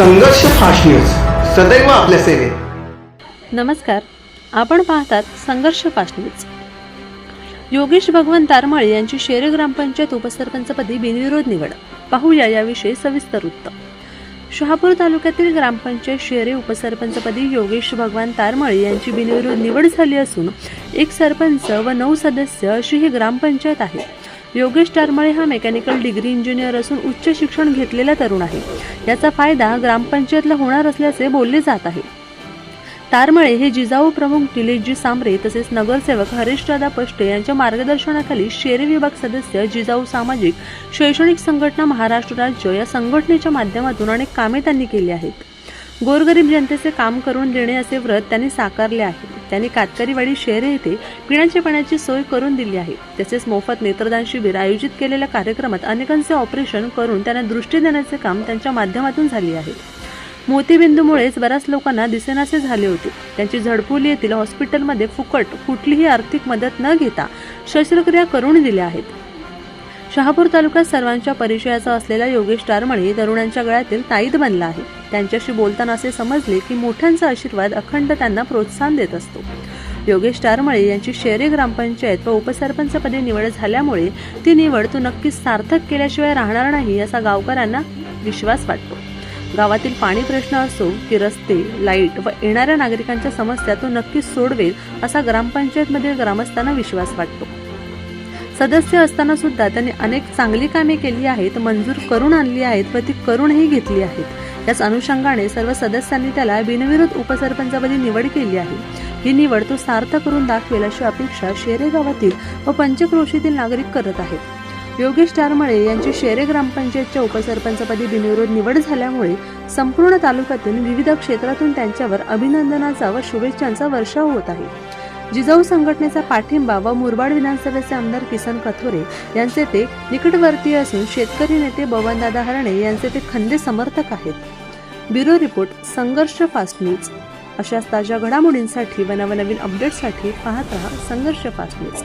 संघर्ष fast news. सदैव आपल्या सेवेत. नमस्कार. आपण पाहतात संघर्ष फास्ट न्यूज. योगेश भगवान तारमळ यांची शेरे ग्रामपंचायत उपसरपंचपदी बिनविरोध निवड. पाहूया याविषयी सविस्तर वृत्त. शहापूर तालुक्यातील ग्रामपंचायत शेरे उपसरपंचपदी योगेश भगवान तारमळ यांची बिनविरोध निवड झाली असून एक सरपंच व नऊ सदस्य अशी ही ग्रामपंचायत आहे. योगेश टारमळे हा मेकॅनिकल डिग्री इंजिनियर असून उच्च शिक्षण घेतलेला तरुण आहे. याचा फायदा ग्रामपंचायतला होणार असल्याचे बोलले जात आहे. तारमळे हे जिजाऊ प्रमुख निलेशजी सांबरे तसेच नगरसेवक हरीशदादा पष्टे यांच्या मार्गदर्शनाखाली शेरे विभाग सदस्य जिजाऊ सामाजिक शैक्षणिक संघटना महाराष्ट्र राज्य या संघटनेच्या माध्यमातून अनेक कामे त्यांनी केली आहेत. गोरगरीब जनतेचे काम करून देणे असे व्रत त्यांनी साकारले आहे. त्यांनी कातकरीवाडी शेरे येथे पिण्याच्या पाण्याची सोय करून दिली आहे. तसेच मोफत नेत्रदान शिबिर आयोजित केलेल्या कार्यक्रमात अनेकांचे ऑपरेशन करून त्यांना दृष्टी देण्याचे काम त्यांच्या माध्यमातून झाले आहे. मोतीबिंदूमुळेच बऱ्याच लोकांना दिसेनासे झाले होते. त्यांची झडपोली येथील हॉस्पिटलमध्ये फुकट कुठलीही आर्थिक मदत न घेता शस्त्रक्रिया करून दिल्या आहेत. शहापूर तालुक्यात सर्वांच्या परिचयाचा असलेला योगेश टारमणे तरुणांच्या गळ्यातील ताईद बनला आहे. त्यांच्याशी बोलताना असे समजले की मोठ्यांचा आशीर्वाद अखंड त्यांना प्रोत्साहन देत असतो. योगेश टारमळे यांची शेरे ग्रामपंचायत व उपसरपंचपदी निवड झाल्यामुळे ती निवड तो नक्कीच सार्थक केल्याशिवाय राहणार नाही असा गावकऱ्यांना विश्वास वाटतो. गावातील पाणी प्रश्न असो की रस्ते लाइट व येणाऱ्या नागरिकांच्या समस्या तो नक्कीच सोडवेल असा ग्रामपंचायतमधील ग्रामस्थांना विश्वास वाटतो. सदस्य असताना सुद्धा त्यांनी अनेक चांगली कामे केली आहेत मंजूर करून आणली आहेत व ती करूनही घेतली आहेत. याच अनुषंगाने सर्व सदस्यांनी त्याला बिनविरोध उपसरपंचपदी निवड केली आहे. ही निवड तो सार्थ करून दाखवेल अशी अपेक्षा शेरे गावातील व पंचक्रोशीतील नागरिक करत आहेत. योगेश टारमळे यांची शेरे ग्रामपंचायतच्या उपसरपंचपदी बिनविरोध निवड झाल्यामुळे संपूर्ण तालुक्यातून विविध क्षेत्रातून त्यांच्यावर अभिनंदनाचा व शुभेच्छांचा वर्षाव होत आहे. जिजाऊ संघटनेचा पाठिंबा व मुरबाड विधानसभेचे आमदार किसन कथोरे यांचे ते निकटवर्तीय असून शेतकरी नेते बबनदादा हरणे यांचे ते खंदे समर्थक आहेत. Bureau report Sangharsh fast news. अशाच ताज्या घडामोडींसाठी व नवनवीन अपडेट्ससाठी पाहत रहा संघर्ष फास्ट न्यूज.